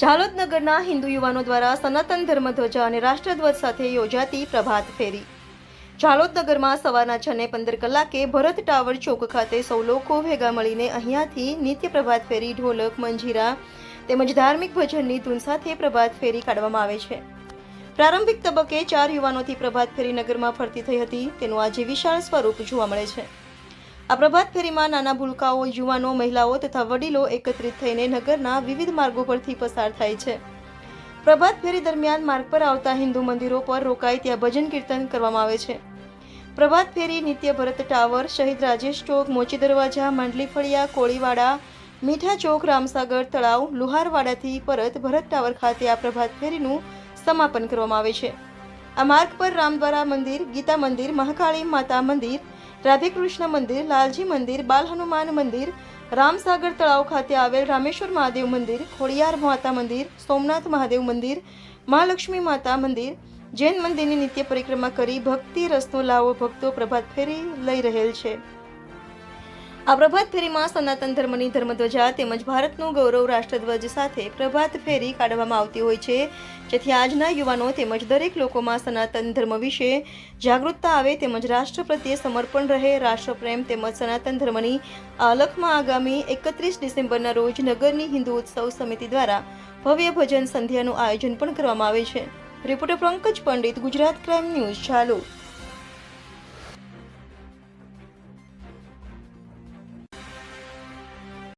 ઝાલોદ નગરના હિન્દુ યુવાનો દ્વારા સનાતન ધર્મધ્વજા અને રાષ્ટ્રધ્વજ સાથે યોજાતી પ્રભાત ફેરી. ઝાલોદનગરમાં સવારના છ ને પંદર કલાકે ભરત ટાવર ચોક ખાતે સૌ લોકો ભેગા મળીને અહીંયાથી નિત્ય પ્રભાત ફેરી, ઢોલક, મંજીરા તેમજ ધાર્મિક ભજનની ધૂન સાથે પ્રભાત ફેરી કાઢવામાં આવે છે. પ્રારંભિક તબક્કે ચાર યુવાનોથી પ્રભાત ફેરી નગરમાં ફરતી થઈ હતી. તેનું આજે વિશાળ સ્વરૂપ જોવા મળે છે. આ પ્રભાત ફેરીમાં નાના ભૂલકાઓ, યુવાનો, મહિલાઓ તથા વડીલો એકત્રિત થઈને નગરના વિવિધ માર્ગો પરથી પસાર થાય છે. પ્રભાત ફેરી દરમિયાન માર્ગ પર આવતા હિન્દુ મંદિરો પર રોકાઈ ત્યાં ભજન કીર્તન કરવામાં આવે છે. પ્રભાત ફેરી, નિત્ય ભરત ટાવર, શહીદ રાજેશ ચોક, મોચી દરવાજા માંડલી ફળિયા કોળીવાડા, મીઠા ચોક, રામસાગર તળાવ, લુહારવાડાથી પરત ભરત ટાવર ખાતે આ પ્રભાત ફેરીનું સમાપન કરવામાં આવે છે. આ માર્ગ પર રામદ્વારા મંદિર, ગીતા મંદિર, મહાકાળી માતા મંદિર રાધેકૃષ્ણ મંદિર, લાલજી મંદિર, બાલ હનુમાન મંદિર, રામસાગર તળાવ ખાતે આવેલ રામેશ્વર મહાદેવ મંદિર, ખોડિયાર માતા મંદિર, સોમનાથ મહાદેવ મંદિર, મહાલક્ષ્મી માતા મંદિર, જૈન મંદિરની નિત્ય પરિક્રમા કરી ભક્તિ રસનો લાવો ભક્તો પ્રભાત ફેરી લઈ રહેલ છે. આ પ્રભાત ફેરીમાં સનાતન ધર્મની ધર્મધ્વજા તેમજ ભારતનું ગૌરવ રાષ્ટ્રધ્વજ સાથે પ્રભાત ફેરી કાઢવામાં આવતી હોય છે. જેથી આજના યુવાનો તેમજ દરેક લોકોમાં સનાતન ધર્મ વિશે જાગૃતતા આવે તેમજ રાષ્ટ્ર પ્રત્યે સમર્પણ રહે રાષ્ટ્રપ્રેમ તેમજ સનાતન ધર્મની આ અલખમાં આગામી એકત્રીસ ડિસેમ્બરના રોજ નગરની હિન્દુ ઉત્સવ સમિતિ દ્વારા ભવ્ય ભજન સંધ્યાનું આયોજન પણ કરવામાં આવે છે. Reporter Pankaj Pandit, Gujarat crime news ચાલુ